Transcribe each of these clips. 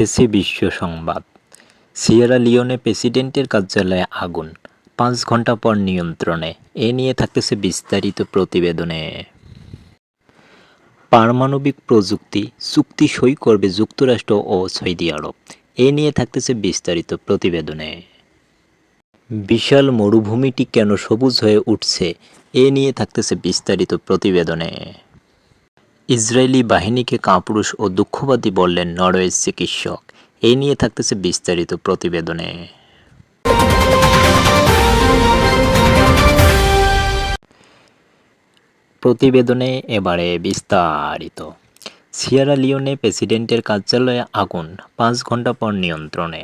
থাকতেছে বিশ্ব সংবাদ। সিয়েরা লিওনে প্রেসিডেন্টের কার্যালয়ে আগুন, পাঁচ ঘণ্টা পর নিয়ন্ত্রণে। এ নিয়ে থাকতেছে বিস্তারিত প্রতিবেদনে। পারমাণবিক প্রযুক্তি চুক্তি সই করবে যুক্তরাষ্ট্র ও সৌদি আরব। এ নিয়ে থাকতেছে বিস্তারিত প্রতিবেদনে। বিশাল মরুভূমিটি কেন সবুজ হয়ে উঠছে? এ নিয়ে থাকতেছে বিস্তারিত প্রতিবেদনে। ইসরায়েলি বাহিনীকে কাপুরুষ ও দুঃখবাদী বললেন নরওয়েজ চিকিৎসক। এই নিয়ে থাকতেছে বিস্তারিত প্রতিবেদনে। প্রতিবেদনে এবারে বিস্তারিত। সিয়েরা লিওনে প্রেসিডেন্টের কার্যালয়ে আগুন, পাঁচ ঘণ্টা পর নিয়ন্ত্রণে।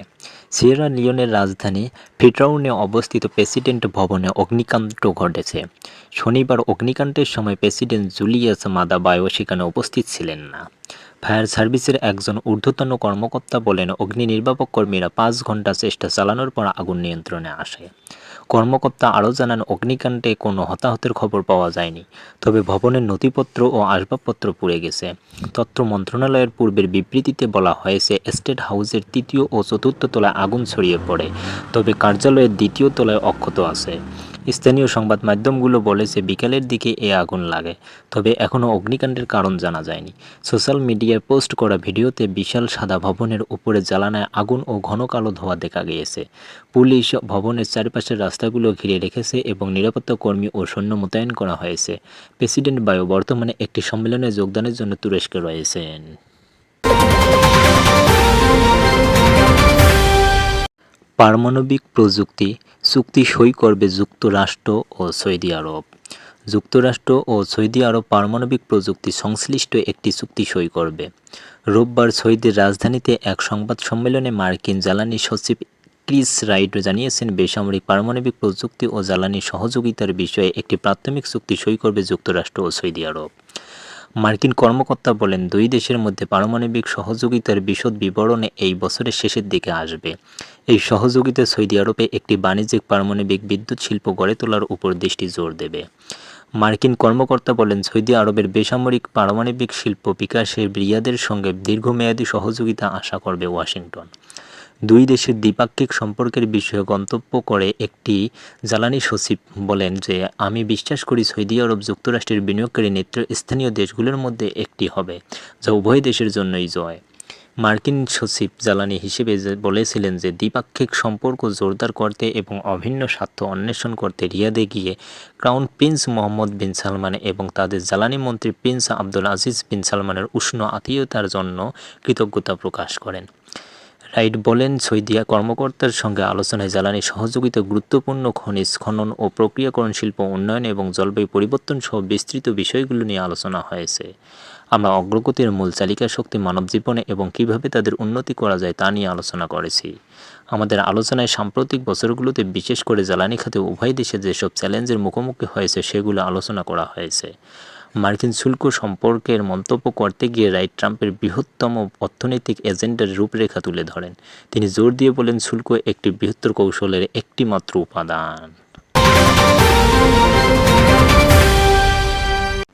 সিয়েরা লিওনের রাজধানী ফিটরাউনে অবস্থিত প্রেসিডেন্ট ভবনে অগ্নিকাণ্ড ঘটেছে। শনিবার অগ্নিকাণ্ডের সময় প্রেসিডেন্ট জুলিয়াস মাদা বায়ো সেখানে উপস্থিত ছিলেন না। ফায়ার সার্ভিসের একজন ঊর্ধ্বতন কর্মকর্তা বলেন অগ্নি নির্বাপক কর্মীরা পাঁচ ঘণ্টা চেষ্টা চালানোর পর আগুন নিয়ন্ত্রণে আসে। কর্মকর্তা আরও জানান, অগ্নিকাণ্ডে কোনো হতাহতের খবর পাওয়া যায়নি, তবে ভবনের নথিপত্র ও আসবাবপত্র পুড়ে গেছে। তথ্য মন্ত্রণালয়ের পূর্বের বিবৃতিতে বলা হয়েছে এস্টেট হাউসের তৃতীয় ও চতুর্থ তলায় আগুন ছড়িয়ে পড়ে, তবে কার্যালয়ের দ্বিতীয় তলায় অক্ষত আছে। স্থানীয় সংবাদ মাধ্যমগুলো বলেছে, বিকেলের দিকে এ আগুন লাগে, তবে এখনও অগ্নিকাণ্ডের কারণ জানা যায়নি। সোশ্যাল মিডিয়ায় পোস্ট করা ভিডিওতে বিশাল সাদা ভবনের উপরে জ্বালানায় আগুন ও ঘন কালো ধোঁয়া দেখা গিয়েছে। পুলিশ ভবনের চারপাশের রাস্তাগুলো ঘিরে রেখেছে এবং নিরাপত্তা কর্মী ও সৈন্য মোতায়েন করা হয়েছে। প্রেসিডেন্ট বায়ো বর্তমানে একটি সম্মেলনে যোগদানের জন্য তুরস্কে রয়েছেন। পারমাণবিক প্রযুক্তি চুক্তি সই করবে যুক্তরাষ্ট্র ও সৌদি আরব। যুক্তরাষ্ট্র ও সৌদি আরব পারমাণবিক প্রযুক্তি সংশ্লিষ্ট একটি চুক্তি সই করবে। রোববার সৌদির রাজধানীতে এক সংবাদ সম্মেলনে মার্কিন জ্বালানি সচিব ক্রিস রাইট জানিয়েছেন, বেসামরিক পারমাণবিক প্রযুক্তি ও জ্বালানি সহযোগিতার বিষয়ে একটি প্রাথমিক চুক্তি সই করবে যুক্তরাষ্ট্র ও সৌদি আরব। মার্কিন কর্মকর্তা বলেন, দুই দেশের মধ্যে পারমাণবিক সহযোগিতার বিশদ বিবরণে এই বছরের শেষের দিকে আসবে। এই সহযোগিতা সৌদি আরবে একটি বাণিজ্যিক পারমাণবিক বিদ্যুৎ শিল্প গড়ে তোলার উপর দৃষ্টি জোর দেবে। মার্কিন কর্মকর্তা বলেন, সৌদি আরবের বেসামরিক পারমাণবিক শিল্প বিকাশে রিয়াদের সঙ্গে দীর্ঘমেয়াদী সহযোগিতা আশা করবে ওয়াশিংটন। দুই দেশের দ্বিপাক্ষিক সম্পর্কের বিষয়ে গন্তব্য করে একটি জ্বালানি সচিব বলেন যে, আমি বিশ্বাস করি সৌদি আরব যুক্তরাষ্ট্রের বিনিয়োগকারী নেতৃস্থানীয় দেশগুলোর মধ্যে একটি হবে, যা উভয় দেশের জন্যই জয়। মার্কিন সচিব জ্বালানি হিসেবে বলেছিলেন যে দ্বিপাক্ষিক সম্পর্ক জোরদার করতে এবং অভিন্ন স্বার্থ অন্বেষণ করতে রিয়াদে গিয়ে crown prince Mohammed bin Salman এবং তাদের জ্বালানি মন্ত্রী প্রিন্স আব্দুল আজিজ বিন সালমানের উষ্ণ আত্মীয়তার জন্য কৃতজ্ঞতা প্রকাশ করেন। রাইট বলেন সৈদিয়া কর্মকর্তার সঙ্গে আলোচনায় জ্বালানি সহযোগিতা গুরুত্বপূর্ণ খনিজ খনন ও প্রক্রিয়াকরণ শিল্প উন্নয়ন এবং জলবায়ু পরিবর্তন সহ বিস্তৃত বিষয়গুলো নিয়ে আলোচনা হয়েছে। আমরা অগ্রগতির মূল চালিকা শক্তি মানব জীবনে এবং কীভাবে তাদের উন্নতি করা যায় তা নিয়ে আলোচনা করেছি। আমাদের আলোচনায় সাম্প্রতিক বছরগুলোতে বিশেষ করে জ্বালানি খাতে উভয় দেশে যেসব চ্যালেঞ্জের মুখোমুখি হয়েছে সেগুলো আলোচনা করা হয়েছে। মার্কিন শুল্ক সম্পর্কের মন্তব্য করতে গিয়ে রাইট ট্রাম্পের বৃহত্তম অর্থনৈতিক এজেন্ডার রূপরেখা তুলে ধরেন। তিনি জোর দিয়ে বলেন, শুল্ক একটি বৃহত্তর কৌশলের একটি মাত্র উপাদান।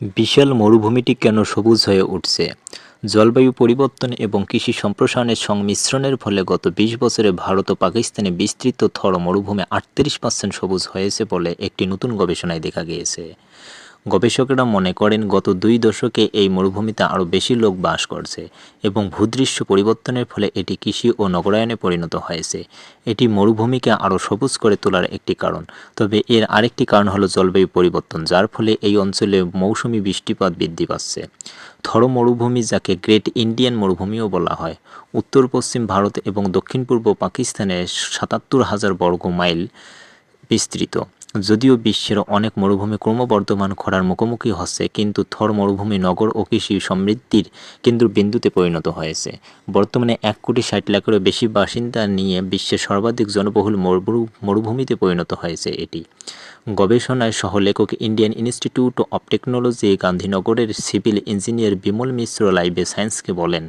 বিশাল মরুভূমিটি কেন সবুজ হয়ে উঠছে? জলবায়ু পরিবর্তন এবং কৃষি সম্প্রসারণের সংমিশ্রণের ফলে গত ২০ বছরে ভারত ও পাকিস্তানে বিস্তৃত থর মরুভূমি আটত্রিশ পার্সেন্ট সবুজ হয়েছে বলে একটি নতুন গবেষণায় দেখা গিয়েছে। গবেষকেরা মনে করেন, গত দুই দশকে এই মরুভূমিতে আরও বেশি লোক বাস করছে এবং ভূদৃশ্য পরিবর্তনের ফলে এটি কৃষি ও নগরায়নে পরিণত হয়েছে। এটি মরুভূমিকে আরও সবুজ করে তোলার একটি কারণ। তবে এর আরেকটি কারণ হলো জলবায়ু পরিবর্তন, যার ফলে এই অঞ্চলে মৌসুমি বৃষ্টিপাত বৃদ্ধি পাচ্ছে। থর মরুভূমি, যাকে গ্রেট ইন্ডিয়ান মরুভূমিও বলা হয়, উত্তর, পশ্চিম ভারত এবং দক্ষিণ পূর্ব পাকিস্তানে সাতাত্তর হাজার বর্গ মাইল বিস্তৃত। যদিও বিশ্বের অনেক মরুভূমি ক্রমবর্ধমান খরার মুখোমুখি হচ্ছে, কিন্তু থর মরুভূমি, নগর ও কৃষি সমৃদ্ধির কেন্দ্রবিন্দুতে পরিণত হয়েছে। বর্তমানে এক কোটি ষাট লাখেরও বেশি বাসিন্দা নিয়ে বিশ্বের সর্বাধিক জনবহুল মরুভূমিতে পরিণত হয়েছে এটি। গবেষণায় সহলেখক Indian Institute of Technology গান্ধীনগরের civil engineer Bimal Mishra Live সায়েন্সকে বলেন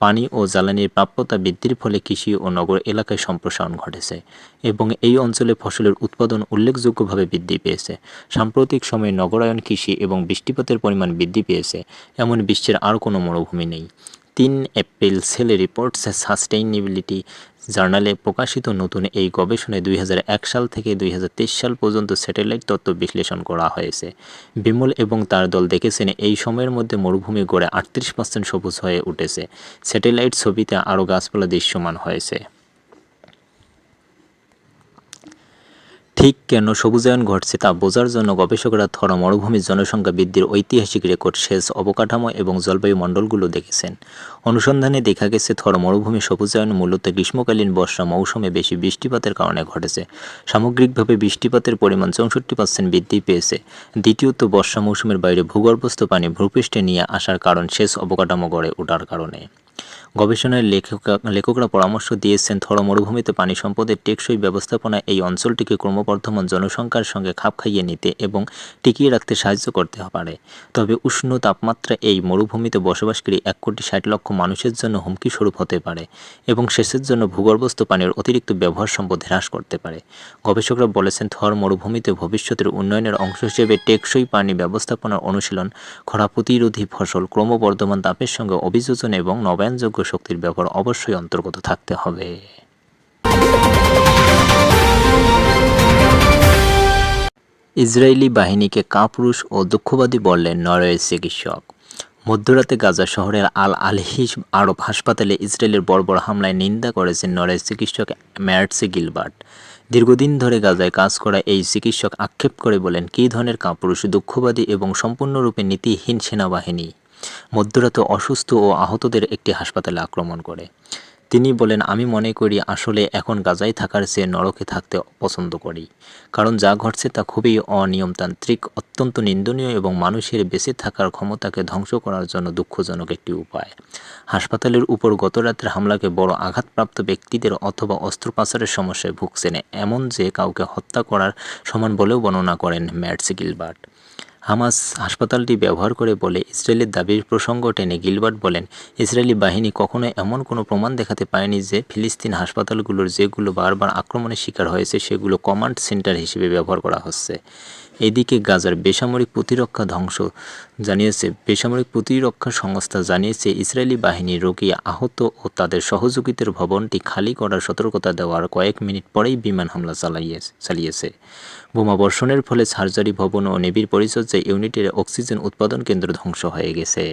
পানি ও জ্বালানির প্রাপ্যতা বৃদ্ধির ফলে কৃষি ও নগর এলাকায় সম্প্রসারণ ঘটেছে এবং এই অঞ্চলে ফসলের উৎপাদন উল্লেখযোগ্যভাবে বৃদ্ধি পেয়েছে। সাম্প্রতিক সময়ে নগরায়ন কৃষি এবং বৃষ্টিপাতের পরিমাণ বৃদ্ধি পেয়েছে, এমন বিশ্বের আর কোনো মরুভূমি নেই। তিন এপ্রিল সেলে রিপোর্টস সাস্টেইনেবিলিটি জার্নালে প্রকাশিত নতুন এই গবেষণায় দুই হাজার এক সাল থেকে দুই হাজার তেইশ সাল পর্যন্ত স্যাটেলাইট তত্ত্ব বিশ্লেষণ করা হয়েছে। বিমল এবং তার দল দেখেছেন এই সময়ের মধ্যে মরুভূমি গড়ে আটত্রিশ পার্সেন্ট সবুজ হয়ে উঠেছে। স্যাটেলাইট ছবিতে আরও গাছপালা দৃশ্যমান হয়েছে। ঠিক কেন সবুজায়ন ঘটছে তা বোঝার জন্য গবেষকরা থর মরুভূমির জনসংখ্যা বৃদ্ধির ঐতিহাসিক রেকর্ড সেচ, অবকাঠামো এবং জলবায়ু মণ্ডলগুলো দেখেছেন। অনুসন্ধানে দেখা গেছে থর মরুভূমি সবুজায়ন মূলত গ্রীষ্মকালীন বর্ষা মৌসুমে বেশি বৃষ্টিপাতের কারণে ঘটেছে। সামগ্রিকভাবে বৃষ্টিপাতের পরিমাণ চৌষট্টি পার্সেন্ট বৃদ্ধি পেয়েছে। দ্বিতীয়ত, বর্ষা মৌসুমের বাইরে ভূগর্ভস্থ পানি ভূপৃষ্ঠে নিয়ে আসার কারণ সেচ অবকাঠামো গড়ে ওঠার কারণে। গবেষণায় লেখক, লেখকরা পরামর্শ দিয়েছেন, থর মরুভূমিতে পানি সম্পদের টেকসই ব্যবস্থাপনা এই অঞ্চলটিকে ক্রমবর্ধমান জনসংখ্যার সঙ্গে খাপ খাইয়ে নিতে এবং টিকিয়ে রাখতে সাহায্য করতে পারে। তবে উষ্ণ তাপমাত্রা এই মরুভূমিতে বসবাসকারী এক কোটি ষাট লক্ষ মানুষের জন্য হুমকি স্বরূপ হতে পারে এবং সেচের জন্য ভূগর্ভস্থ পানির অতিরিক্ত ব্যবহার সম্পদ হ্রাস করতে পারে। গবেষকরা বলেছেন, থর মরুভূমিতে ভবিষ্যতের উন্নয়নের অংশ হিসেবে টেকসই পানি ব্যবস্থাপনার অনুশীলন, খরা প্রতিরোধী ফসল ক্রমবর্ধমান তাপের সঙ্গে অভিযোজন এবং নবায়নযোগ্য শক্তির ব্যবহার অবশ্যই অন্তর্গত থাকতে হবে। ইসরায়েলি বাহিনীকে কাপুরুষ ও দুঃখবাদী বললেন নরওয়ের চিকিৎসক। মধ্যরাতে গাজা শহরের আল আলহিস আরব হাসপাতালে ইসরায়েলের বর্বর হামলায় নিন্দা করেছেন নরওয়ের চিকিৎসক ম্যাটসি গিলবার্ট। দীর্ঘদিন ধরে গাজায় কাজ করা এই চিকিৎসক আক্ষেপ করে বলেন, কী ধরনের কাপুরুষ, দুঃখবাদী এবং সম্পূর্ণরূপে নীতিহীন সেনাবাহিনী? মধ্যরাতে অসুস্থ ও আহতদের একটি হাসপাতালে আক্রমণ করে। তিনি বলেন, আমি মনে করি আসলে এখন গাজায় থাকার চেয়ে নরকে থাকতে পছন্দ করি, কারণ যা ঘটছে তা খুবই অনিয়মতান্ত্রিক, অত্যন্ত নিন্দনীয় এবং মানুষের বেঁচে থাকার ক্ষমতাকে ধ্বংস করার জন্য দুঃখজনক একটি উপায়। হাসপাতালের উপর গত রাতের হামলাকে বড় আঘাতপ্রাপ্ত ব্যক্তিদের অথবা অস্ত্রোপচারের সমস্যায় ভুগছেন এমন যে কাউকে হত্যা করার সমান বলেও বর্ণনা করেন ম্যাটস গিলবার্ট হামাস হাসপাতালটি ব্যবহার করে বলে ইসরায়েলের দাবির প্রসঙ্গ টেনে গিলবার্ট বলেন, ইসরায়েলি বাহিনী কখনো এমন কোনো প্রমাণ দেখাতে পারেনি যে ফিলিস্তিন হাসপাতালগুলোর যেগুলো বারবার আক্রমণের শিকার হয়েছে সেগুলো কমান্ড সেন্টার হিসেবে ব্যবহার করা হচ্ছে। এদিকে গাজার বেসামরিক প্রতিরক্ষা ধ্বংস জানিয়েছে। বেসামরিক প্রতিরক্ষা সংস্থা জানিয়েছে, ইসরায়েলি বাহিনী রোগী আহত ও তাদের সহযোগিতার ভবনটি খালি করার সতর্কতা দেওয়ার কয়েক মিনিট পরেই বিমান হামলা চালাইয়ে, চালিয়েছে। বোমা বর্ষণের ফলে সার্জারি ভবন ও নেভির পরিচর্যা ইউনিটের অক্সিজেন উৎপাদন কেন্দ্র ধ্বংস হয়ে গেছে।